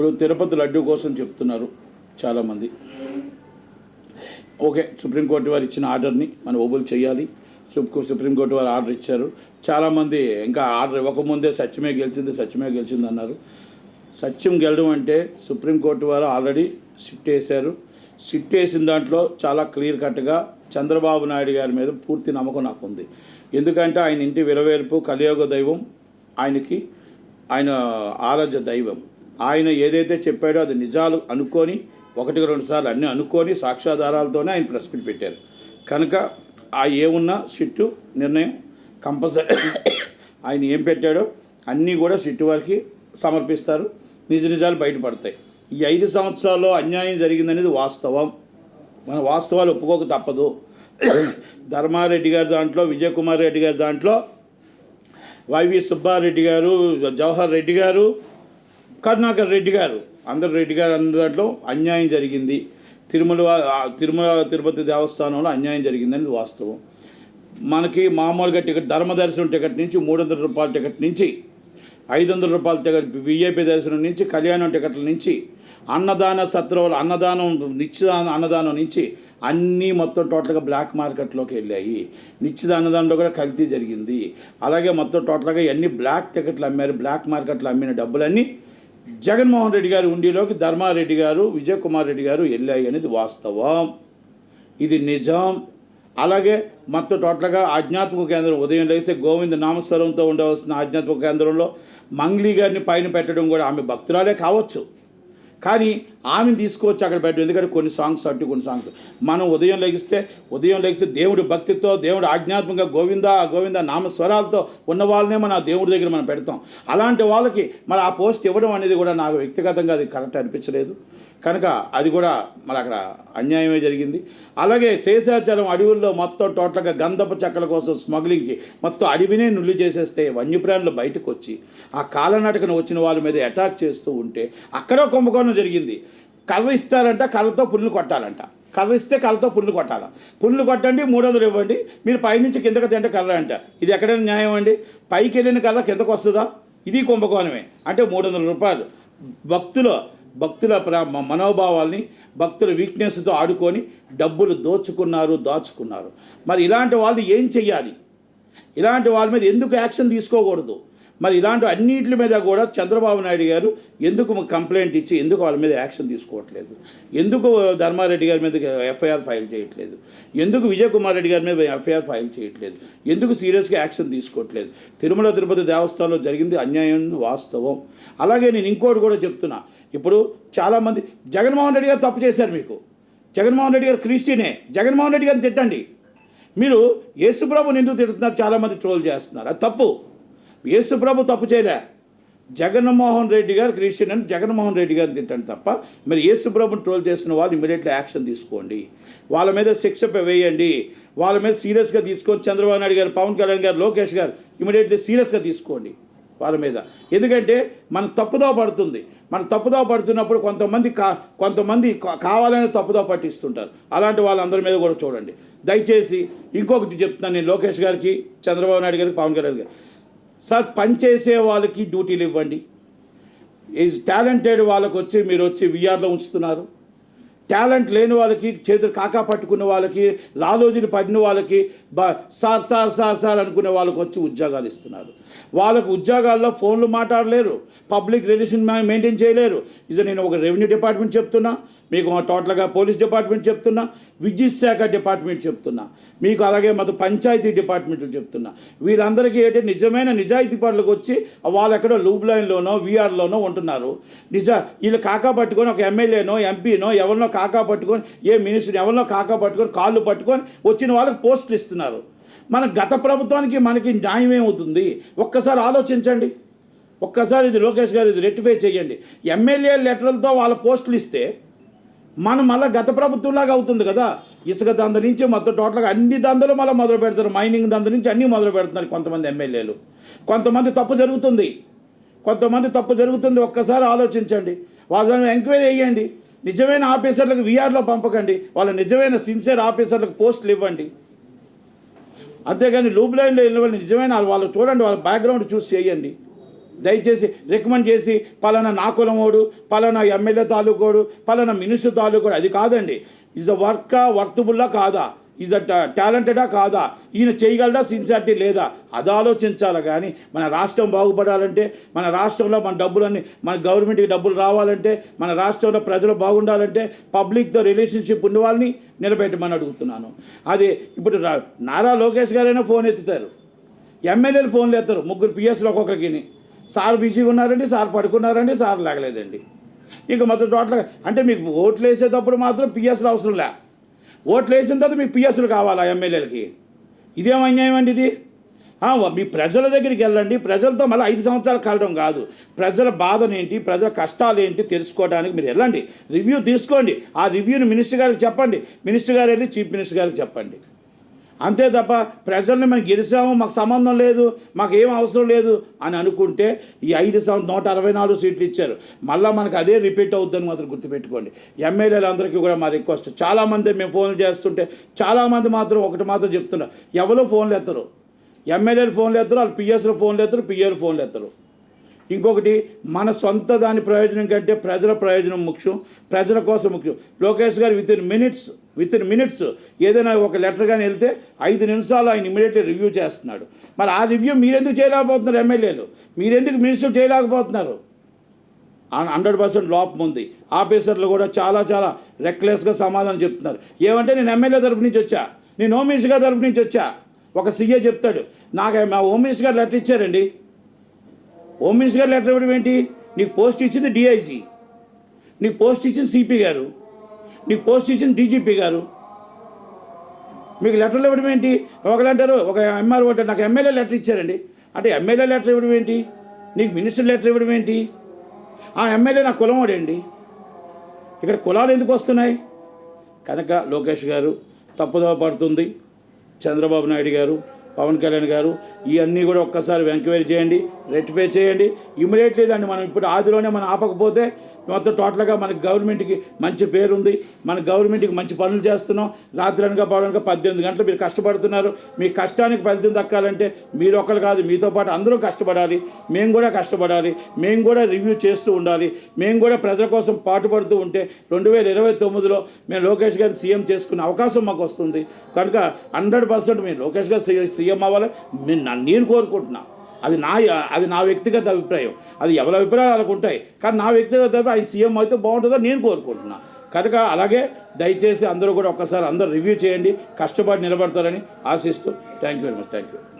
ఇప్పుడు తిరుపతి లడ్డు కోసం చెప్తున్నారు చాలామంది. ఓకే సుప్రీంకోర్టు వారు ఇచ్చిన ఆర్డర్ని మనం ఓబుల్ చేయాలి. సుప్రీం సుప్రీంకోర్టు వారు ఆర్డర్ ఇచ్చారు. చాలామంది ఇంకా ఆర్డర్ ఇవ్వకముందే సత్యమే గెలిచింది సత్యమే గెలిచింది అన్నారు. సత్యం గెలడం అంటే సుప్రీంకోర్టు వారు ఆల్రెడీ సిట్ వేశారు. సిట్ వేసిన దాంట్లో చాలా క్లియర్ కట్గా చంద్రబాబు నాయుడు గారి మీద పూర్తి నమ్మకం నాకు ఉంది ఎందుకంటే ఆయన ఇంటి విరవేర్పు కలియోగ దైవం ఆయనకి ఆయన ఆరాధ్య దైవం. ఆయన ఏదైతే చెప్పాడో అది నిజాలు అనుకొని ఒకటికి రెండు సార్లు అన్నీ అనుకొని సాక్ష్యాధారాలతోనే ఆయన ప్రెస్ మీట్ పెట్టారు. కనుక ఆ ఏమున్నా సిట్టు నిర్ణయం కంపల్సరీ. ఆయన ఏం పెట్టాడో అన్నీ కూడా సిట్టు వారికి సమర్పిస్తారు. నిజ నిజాలు బయటపడతాయి. ఈ ఐదు సంవత్సరాల్లో అన్యాయం జరిగిందనేది వాస్తవం. మన వాస్తవాలు ఒప్పుకోక తప్పదు. ధర్మారెడ్డి గారి దాంట్లో విజయకుమార్ రెడ్డి గారి దాంట్లో వైవి సుబ్బారెడ్డి గారు జవహర్ రెడ్డి గారు కరుణాకర్ రెడ్డి గారు అందరు రెడ్డి గారు అందులో అన్యాయం జరిగింది. తిరుమల తిరుమల తిరుపతి దేవస్థానంలో అన్యాయం జరిగిందని వాస్తవం. మనకి మామూలుగా టికెట్ ధర్మదర్శనం టికెట్ నుంచి మూడు వందల రూపాయల టికెట్ నుంచి ఐదు వందల రూపాయల టికెట్ విఐపి దర్శనం నుంచి కళ్యాణం టికెట్ల నుంచి అన్నదాన సత్రవాలు అన్నదానం నిత్యదాన అన్నదానం నుంచి అన్నీ మొత్తం టోటల్గా బ్లాక్ మార్కెట్లోకి వెళ్ళాయి. నిశ్చిత అన్నదానంలో కూడా కల్తీ జరిగింది. అలాగే మొత్తం టోటల్గా ఇవన్నీ బ్లాక్ టికెట్లు అమ్మారు బ్లాక్ మార్కెట్లో అమ్మిన డబ్బులన్నీ జగన్మోహన్ రెడ్డి గారి ఉండిలోకి ధర్మారెడ్డి గారు విజయ్ కుమార్ రెడ్డి గారు వెళ్ళాయి అనేది వాస్తవం. ఇది నిజం. అలాగే మొత్తం టోటల్గా ఆధ్యాత్మిక కేంద్రం ఉదయం లేస్తే గోవింద నామస్వరంతో ఉండవలసిన ఆధ్యాత్మిక కేంద్రంలో మంగ్లీ గారిని పైన పెట్టడం కూడా ఆమె భక్తురాలే కావచ్చు. కానీ ఆమెను తీసుకోవచ్చు అక్కడ పెట్టడం ఎందుకంటే కొన్ని సాంగ్స్ అటు కొన్ని సాంగ్స్ మనం ఉదయం లెగిస్తే ఉదయం లెగిస్తే దేవుడి భక్తితో దేవుడు ఆజ్ఞాత్మకంగా గోవింద గోవింద నామస్వరాలతో ఉన్న వాళ్ళనే మనం ఆ దేవుడి దగ్గర మనం పెడతాం. అలాంటి వాళ్ళకి మరి ఆ పోస్ట్ ఇవ్వడం అనేది కూడా నాకు వ్యక్తిగతంగా అది కరెక్ట్ అనిపించలేదు. కనుక అది కూడా మరి అక్కడ అన్యాయమే జరిగింది. అలాగే శేషాచలం అడవుల్లో మొత్తం టోటల్గా గంధపు చెక్కల కోసం స్మగ్లింగ్కి మొత్తం అడవినే నుల్లి చేసేస్తే వన్యప్రాణులు బయటకు వచ్చి ఆ కాలనాటకను వచ్చిన వాళ్ళ మీద అటాక్ చేస్తూ ఉంటే అక్కడ కుంభకోణం జరిగింది. కర్ర ఇస్తారంట కర్రతో పుల్లు కొట్టాలంట. కర్ర ఇస్తే కర్రతో పుల్లు కొట్టాలి. పుల్లు కొట్టండి మూడు వందలు ఇవ్వండి మీరు పైనుంచి కిందకి తింటే కర్ర అంట. ఇది ఎక్కడైనా న్యాయం అండి? పైకి వెళ్ళిన కర్ర కిందకు వస్తుందా? ఇది కుంభకోణమే. అంటే మూడు వందల రూపాయలు. భక్తులు భక్తుల ప్రా మనోభావాల్ని భక్తుల వీక్నెస్తో ఆడుకొని డబ్బులు దోచుకున్నారు దాచుకున్నారు. మరి ఇలాంటి వాళ్ళు ఏం చెయ్యాలి? ఇలాంటి వాళ్ళ మీద ఎందుకు యాక్షన్ తీసుకోకూడదు? మరి ఇలాంటి అన్నింటి మీద కూడా చంద్రబాబు నాయుడు గారు ఎందుకు కంప్లైంట్ ఇచ్చి ఎందుకు వాళ్ళ మీద యాక్షన్ తీసుకోవట్లేదు? ఎందుకు ధర్మారెడ్డి గారి మీద ఎఫ్ఐఆర్ ఫైల్ చేయట్లేదు? ఎందుకు విజయ్ కుమార్ రెడ్డి గారి మీద ఎఫ్ఐఆర్ ఫైల్ చేయట్లేదు? ఎందుకు సీరియస్గా యాక్షన్ తీసుకోవట్లేదు? తిరుమల తిరుపతి దేవస్థానంలో జరిగింది అన్యాయం వాస్తవం. అలాగే నేను ఇంకోటి కూడా చెప్తున్నా. ఇప్పుడు చాలామంది జగన్మోహన్ రెడ్డి గారు తప్పు చేశారు మీకు. జగన్మోహన్ రెడ్డి గారు క్రిస్టియనే. జగన్మోహన్ రెడ్డి గారిని తిట్టండి. మీరు యేసుప్రభుని ఎందుకు తిడుతున్నారు? చాలామంది ట్రోల్ చేస్తున్నారు. అది తప్పు. యేసుప్రభు తప్పు చేయలే. జగన్మోహన్ రెడ్డి గారు క్రిస్టియన్ అని జగన్మోహన్ రెడ్డి గారిని తింటాను తప్ప మరి యేసుప్రభుని ట్రోల్ చేసిన వాళ్ళు ఇమీడియట్లీ యాక్షన్ తీసుకోండి. వాళ్ళ మీద శిక్ష వేయండి. వాళ్ళ మీద సీరియస్గా తీసుకొని చంద్రబాబు నాయుడు గారు పవన్ కళ్యాణ్ గారు లోకేష్ గారు ఇమీడియట్లీ సీరియస్గా తీసుకోండి వాళ్ళ మీద. ఎందుకంటే మన తప్పుదో పడుతుంది. మన తప్పుదో పడుతున్నప్పుడు కొంతమంది కా కొంతమంది కావాలనే తప్పుదో పట్టిస్తుంటారు. అలాంటి వాళ్ళందరి మీద కూడా చూడండి. దయచేసి ఇంకొకటి చెప్తున్నాను నేను లోకేష్ గారికి చంద్రబాబు నాయుడు గారికి పవన్ కళ్యాణ్ గారికి. సార్ పనిచేసే వాళ్ళకి డ్యూటీలు ఇవ్వండి. ఈజ్ టాలెంటెడ్ వాళ్ళకి వచ్చి మీరు వచ్చి విఆర్లో ఉంచుతున్నారు. టాలెంట్ లేని వాళ్ళకి చేతులు కాకా పట్టుకున్న వాళ్ళకి లాలోజీలు పడిన వాళ్ళకి బా సార్ సార్ సార్ సార్ అనుకునే వాళ్ళకి వచ్చి ఉద్యోగాలు ఇస్తున్నారు. వాళ్ళకు ఉద్యోగాల్లో ఫోన్లు మాట్లాడలేరు. పబ్లిక్ రిలేషన్ మెయింటైన్ చేయలేరు. ఇది నేను ఒక రెవెన్యూ డిపార్ట్మెంట్ చెప్తున్నా. మీకు టోటల్గా పోలీస్ డిపార్ట్మెంట్ చెప్తున్నా విద్యుత్ శాఖ డిపార్ట్మెంట్ చెప్తున్నా మీకు అలాగే మొత్తం పంచాయతీ డిపార్ట్మెంట్లు చెప్తున్నా. వీళ్ళందరికీ ఏంటి నిజమైన నిజాయితీ పనులకు వచ్చి వాళ్ళు ఎక్కడో లూబ్ లైన్లోనో వీఆర్లోనో ఉంటున్నారు. నిజ వీళ్ళు కాకా పట్టుకొని ఒక ఎమ్మెల్యేనో ఎంపీనో ఎవరినో కాకా పట్టుకొని ఏ మినిస్టర్ ఎవరినో కాకా పట్టుకొని కాళ్ళు పట్టుకొని వచ్చిన వాళ్ళకి పోస్టులు ఇస్తున్నారు. మన గత ప్రభుత్వానికి మనకి న్యాయం ఏమవుతుంది? ఒక్కసారి ఆలోచించండి. ఒక్కసారి ఇది లోకేష్ గారు ఇది రెక్టిఫై చేయండి. ఎమ్మెల్యే లెటర్లతో వాళ్ళ పోస్టులు ఇస్తే మనం మళ్ళీ గత ప్రభుత్వంలాగా అవుతుంది కదా. ఇసుక దంద నుంచి మొత్తం టోటల్గా అన్ని దందలు మళ్ళీ మొదలు పెడతారు. మైనింగ్ దంద నుంచి అన్నీ మొదలు పెడుతున్నారు కొంతమంది ఎమ్మెల్యేలు. కొంతమంది తప్పు జరుగుతుంది. కొంతమంది తప్పు జరుగుతుంది. ఒక్కసారి ఆలోచించండి. వాళ్ళని ఎంక్వైరీ చేయండి. నిజమైన ఆఫీసర్లకు వీఆర్లో పంపకండి. వాళ్ళ నిజమైన సిన్సియర్ ఆఫీసర్లకు పోస్టులు ఇవ్వండి. అంతేగాని లూప్ లైన్లో వెళ్ళిన వాళ్ళు నిజమైన వాళ్ళు చూడండి వాళ్ళ బ్యాక్గ్రౌండ్ చూసి చేయండి. దయచేసి రికమెండ్ చేసి పలానా నా కులమోడు పలానా ఎమ్మెల్యే తాలూకోడు పలానా మినిస్టర్ తాలూకోడు అది కాదండి. ఈజ్ అ వర్కా వర్తబుల్లా కాదా? ఈజ్ అ టాలెంటెడా కాదా? ఈయన చేయగలడా? సిన్సియారిటీ లేదా? అది ఆలోచించాలి కానీ మన రాష్ట్రం బాగుపడాలంటే మన రాష్ట్రంలో మన డబ్బులన్నీ మన గవర్నమెంట్కి డబ్బులు రావాలంటే మన రాష్ట్రంలో ప్రజలు బాగుండాలంటే పబ్లిక్తో రిలేషన్షిప్ ఉన్న వాళ్ళని నిలబెట్టమని అడుగుతున్నాను. అది ఇప్పుడు రా- నారా లోకేష్ గారైనా ఫోన్ ఎత్తుతారు. ఎమ్మెల్యేలు ఫోన్లు ఎత్తారు. ముగ్గురు పిఎస్లు ఒక్కొక్కరికి సార్ బిజీగా ఉన్నారండి సార్ పడుకున్నారండి సార్ లేగలేదండి. ఇంకా మొత్తం టోటల్గా అంటే మీకు ఓట్లు వేసేటప్పుడు మాత్రం పిఎస్లు అవసరం లే. ఓట్లు వేసిన తర్వాత మీకు పిఎస్లు కావాలా ఎమ్మెల్యేలకి? ఇదేం అన్యాయం అండి ఇది? మీ ప్రజల దగ్గరికి వెళ్ళండి. ప్రజలతో మళ్ళీ ఐదు సంవత్సరాలు కలడం కాదు. ప్రజల బాధనేంటి ప్రజల కష్టాలు ఏంటి తెలుసుకోవడానికి మీరు వెళ్ళండి. రివ్యూ తీసుకోండి. ఆ రివ్యూని మినిస్టర్ గారికి చెప్పండి. మినిస్టర్ గారు వెళ్ళి చీఫ్ మినిస్టర్ గారికి చెప్పండి. అంతే తప్ప ప్రజల్ని మేము గెలిచాము మాకు సంబంధం లేదు మాకు ఏం అవసరం లేదు అని అనుకుంటే ఈ ఐదు సంవత్సరం నూట అరవై నాలుగు సీట్లు ఇచ్చారు. మళ్ళీ మనకు అదే రిపీట్ అవుతుందని మాత్రం గుర్తుపెట్టుకోండి. ఎమ్మెల్యేలు అందరికీ కూడా మా రిక్వెస్ట్. చాలామంది మేము ఫోన్లు చేస్తుంటే చాలామంది మాత్రం ఒకటి మాత్రం చెప్తున్నారు ఎవరో ఫోన్లు ఎత్తరు? ఎమ్మెల్యేలు ఫోన్లు ఎత్తరు వాళ్ళు పిఎస్లు ఫోన్లు ఎత్తరు పిఏలు ఫోన్లు ఎత్తరు. ఇంకొకటి మన సొంత దాని ప్రయోజనం కంటే ప్రజల ప్రయోజనం ముఖ్యం ప్రజల కోసం ముఖ్యం. లోకేష్ గారు within minutes within minutes ఏదైనా ఒక లెటర్ కానీ వెళ్తే ఐదు నిమిషాలు ఆయన ఇమీడియట్లీ రివ్యూ చేస్తున్నాడు. మరి ఆ రివ్యూ మీరెందుకు చేయలేకపోతున్నారు ఎమ్మెల్యేలు? మీరెందుకు మినిస్టర్ చేయలేకపోతున్నారు? హండ్రెడ్ పర్సెంట్ లోపం ఉంది. ఆఫీసర్లు కూడా చాలా చాలా రెక్లెస్గా సమాధానం చెప్తున్నారు. ఏమంటే నేను ఎమ్మెల్యే తరపు నుంచి వచ్చా? నేను హోమ్ మినిస్టర్ గారి తరపు నుంచి వచ్చా? ఒక సీఏ చెప్తాడు. నాకు మా హోమ్ మినిస్టర్ గారు లెటర్ ఇచ్చారండి. హోమ్ మినిస్టర్ గారు లెటర్ ఇవ్వడం ఏంటి? నీకు పోస్ట్ ఇచ్చింది డిఐజీ నీకు పోస్ట్ ఇచ్చింది సిపి గారు. నీకు పోస్ట్ ఇచ్చింది డీజీపీ గారు. మీకు లెటర్లు ఇవ్వడం ఏంటి? ఒకరు అంటారు ఒక ఎంఆర్ఓ అంటారు నాకు ఎమ్మెల్యే లెటర్ ఇచ్చారండి. అంటే ఎమ్మెల్యే లెటర్ ఇవ్వడం ఏంటి? నీకు మినిస్టర్ లెటర్ ఇవ్వడం ఏంటి? ఆ ఎమ్మెల్యే నా కులమోడండి ఇక్కడ కులాలు ఎందుకు వస్తున్నాయి? కనుక లోకేష్ గారు తప్పుదోవ పడుతుంది. చంద్రబాబు నాయుడు గారు పవన్ కళ్యాణ్ గారు ఇవన్నీ కూడా ఒక్కసారి ఎంక్వైరీ చేయండి రెక్టిఫై చేయండి. ఇమీడియట్లీ దాన్ని మనం ఇప్పుడు ఆదిలోనే మనం ఆపకపోతే మొత్తం టోటల్గా మనకి గవర్నమెంట్కి మంచి పేరు ఉంది మన గవర్నమెంట్కి మంచి పనులు చేస్తున్నాం. రాత్రి అనగా పవనగా పద్దెనిమిది గంటలు మీరు కష్టపడుతున్నారు. మీ కష్టానికి ఫలితం దక్కాలంటే మీరు ఒకరు కాదు మీతో పాటు అందరూ కష్టపడాలి. మేము కూడా కష్టపడాలి. మేము కూడా రివ్యూ చేస్తూ ఉండాలి. మేము కూడా ప్రజల కోసం పాటుపడుతూ ఉంటే రెండు వేల ఇరవై తొమ్మిదిలో మేము లోకేష్ గారిని సీఎం చేసుకునే అవకాశం మాకు వస్తుంది. కనుక హండ్రెడ్ పర్సెంట్ మేము లోకేష్ గారు సీఎం అవ్వాలి నేను నేను కోరుకుంటున్నా. అది నా అది నా వ్యక్తిగత అభిప్రాయం. అది ఎవరి అభిప్రాయాలు వాళ్ళకు ఉంటాయి కానీ నా వ్యక్తిగత అభిప్రాయం ఆయన సీఎం అయితే బాగుంటుందో నేను కోరుకుంటున్నా. కనుక అలాగే దయచేసి అందరూ కూడా ఒక్కసారి అందరూ రివ్యూ చేయండి కష్టపడి నిలబడతారని ఆశిస్తూ thank you very much thank you.